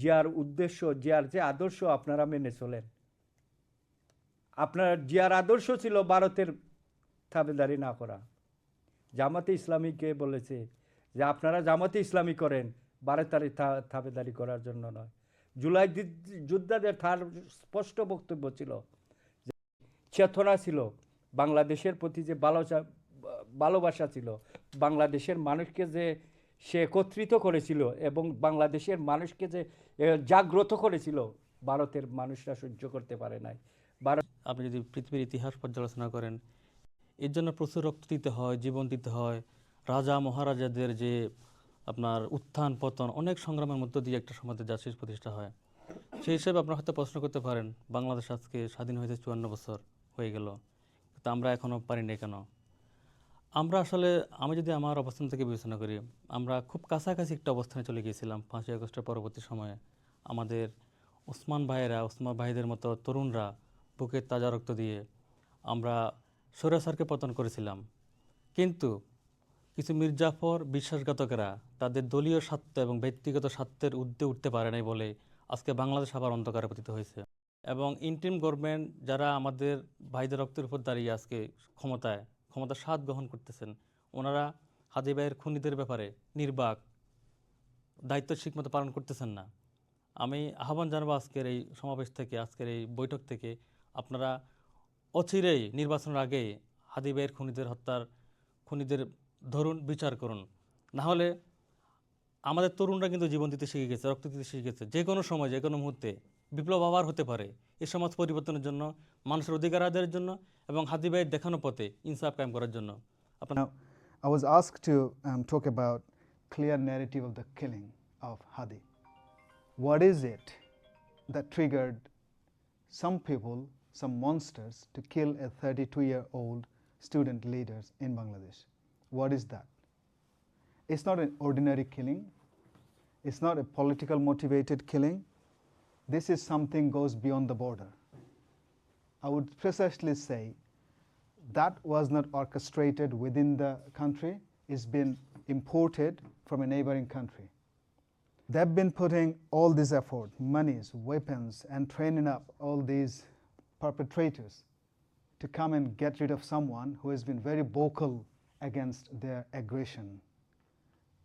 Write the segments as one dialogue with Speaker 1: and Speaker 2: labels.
Speaker 1: জিয়ার উদ্দেশ্য, জিয়ার যে আদর্শ আপনারা মেনে চলেন। আপনার জিয়ার আদর্শ ছিল ভারতের থাবেদারি না করা। জামাতে ইসলামীকে বলেছে যে আপনারা জামাতে ইসলামী করেন ভারতের থাবেদারি করার জন্য নয়। জুলাই যোদ্ধাদের তার স্পষ্ট বক্তব্য ছিল চেতনা ছিল, বাংলাদেশের প্রতি যে ভালোবাসা ভালোবাসা ছিল, বাংলাদেশের মানুষকে যে সে একত্রিত করেছিল এবং বাংলাদেশের মানুষকে যে জাগ্রত করেছিল, ভারতের মানুষরা সহ্য করতে পারে নাই। ভারত
Speaker 2: আপনি যদি পৃথিবীর ইতিহাস পর্যালোচনা করেন, এর জন্য প্রচুর রক্ত দিতে হয়, জীবন দিতে হয়। রাজা মহারাজাদের যে আপনার উত্থান পতন, অনেক সংগ্রামের মধ্য দিয়ে একটা সমাজের জাতীয় প্রতিষ্ঠা হয়। সেই হিসেবে আপনারা হয়তো প্রশ্ন করতে পারেন, বাংলাদেশ আজকে স্বাধীন হয়েছে চুয়ান্ন বছর হয়ে গেল, কিন্তু আমরা এখনও পারিনি কেন? আমরা আসলে, আমি যদি আমার অবস্থান থেকে বিবেচনা করি, আমরা খুব কাছাকাছি একটা অবস্থানে চলে গিয়েছিলাম পাঁচই আগস্টের পরবর্তী সময়ে। আমাদের ওসমান ভাইয়েরা, ওসমান ভাইদের মতো তরুণরা বুকের তাজা রক্ত দিয়ে আমরা স্বৈরাচারকে পতন করেছিলাম। কিন্তু কিছু মির্জাফর বিশ্বাসঘাতকেরা তাদের দলীয় স্বার্থ এবং ব্যক্তিগত স্বার্থের ঊর্ধ্বে উঠতে পারে নাই বলে আজকে বাংলাদেশ আবার অন্ধকারে পতিত হয়েছে। এবং ইন্টিম গভর্নমেন্ট যারা আমাদের ভাইদের রক্তের উপর দাঁড়িয়ে আজকে ক্ষমতায় ক্ষমতা স্বাদ গ্রহণ করতেছেন। ওনারা হাদি ভাইয়ের খুনিদের ব্যাপারে নির্বাক দায়িত্ব ঠিকমতো পালন করতেছেন না। আমি আহ্বান জানাব আজকের এই সমাবেশ থেকে, আজকের এই বৈঠক থেকে, আপনারা অচিরেই নির্বাচনের আগে হাদি ভাইয়ের খুনিদের হত্যার খুনিদের ধরুন, বিচার করুন। না হলে আমাদের তরুণরা কিন্তু জীবন দিতে শিখে গেছে, রক্ত দিতে শিখে গেছে। যে কোনো সময়, যে কোনো মুহূর্তে বিপ্লব আবার হতে পারে এই সমাজ পরিবর্তনের জন্য মানুষের অধিকার আদায়ের জন্য এবং হাদি ভাইয়ের দেখানো পথে ইনসাফ কায়েম করার জন্য আপনার
Speaker 3: Now, I was asked to um, talk about clear narrative of the killing of Hadi. What is it that triggered some people, some monsters, to kill a 32-year-old student leaders in Bangladesh? What is that? It's not an ordinary killing. It's not a political motivated killing. This is something goes beyond the border. I would precisely say that was not orchestrated within the country, it's been imported from a neighboring country. They've been putting all this effort, monies, weapons, and training up all these perpetrators to come and get rid of someone who has been very vocal against their aggression.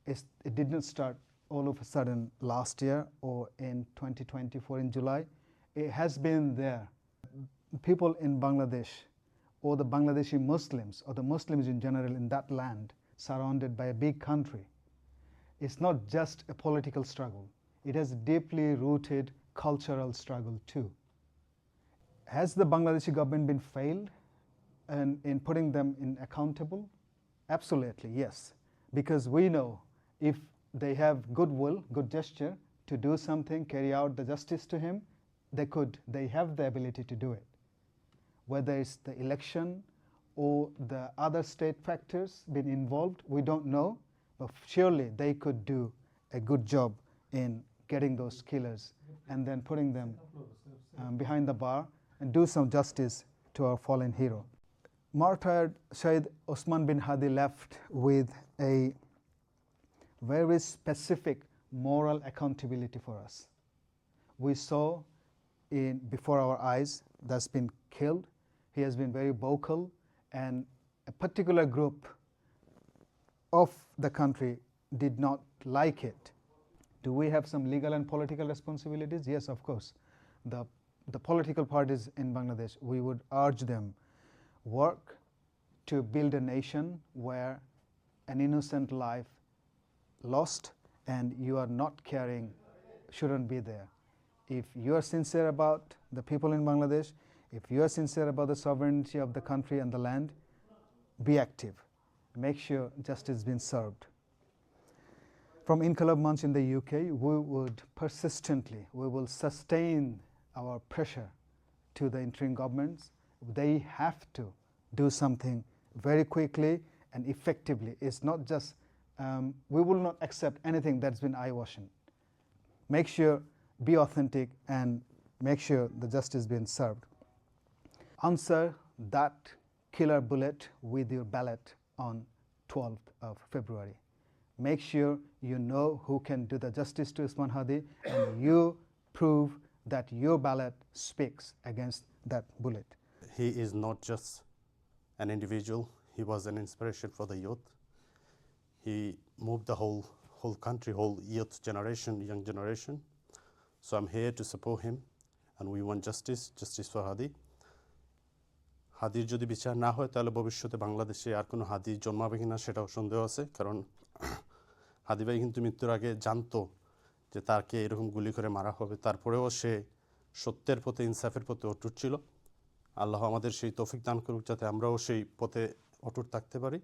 Speaker 3: It's, it did not start all of a sudden last year or in 2024 in July. It has been there. People in Bangladesh or the Bangladeshi Muslims or the Muslims in general in that land surrounded by a big country. It's not just a political struggle, it has a deeply rooted cultural struggle too. Has the Bangladeshi government been failed in, in putting them in accountable? Absolutely, yes. Because we know if they have goodwill, good gesture to do something, carry out the justice to him, they could, they have the ability to do it whether it's the election or the other state factors been involved, we don't know, but surely they could do a good job in getting those killers and then putting them um, behind the bar and do some justice to our fallen hero. Martyred Shaykh Osman bin Hadi left with a very specific moral accountability for us. We saw in before our eyes that's been killed. He has been very vocal, and a particular group of the country did not like it. Do we have some legal and political responsibilities? Yes, of course. The, the political parties in Bangladesh, we would urge them work to build a nation where an innocent life lost and you are not caring shouldn't be there. If you are sincere about the people in Bangladesh, if you are sincere about the sovereignty of the country and the land, be active. Make sure justice is being served. From Munch in the UK, we would persistently, we will sustain our pressure to the interim governments. They have to do something very quickly and effectively. It's not just, um, we will not accept anything that's been eye washing. Make sure, be authentic, and make sure the justice being served. Answer that killer bullet with your ballot on 12th of February. make sure you know who can do the justice to Usman Hadi and you prove that your ballot speaks against that bullet.
Speaker 4: He is not just an individual, he was an inspiration for the youth. He moved the whole, whole country, whole youth generation, young generation. So I'm here to support him and we want justice, justice for Hadi. হাদির যদি বিচার না হয় তাহলে ভবিষ্যতে বাংলাদেশে আর কোনো হাদি জন্মাবে কিনা সেটাও সন্দেহ আছে কারণ হাদি ভাই কিন্তু মৃত্যুর আগে জানতো যে তাকে এরকম গুলি করে মারা হবে তারপরেও সে সত্যের পথে ইনসাফের পথে অটুট ছিল আল্লাহ আমাদের সেই তৌফিক দান করুক যাতে আমরাও সেই পথে অটুট থাকতে পারি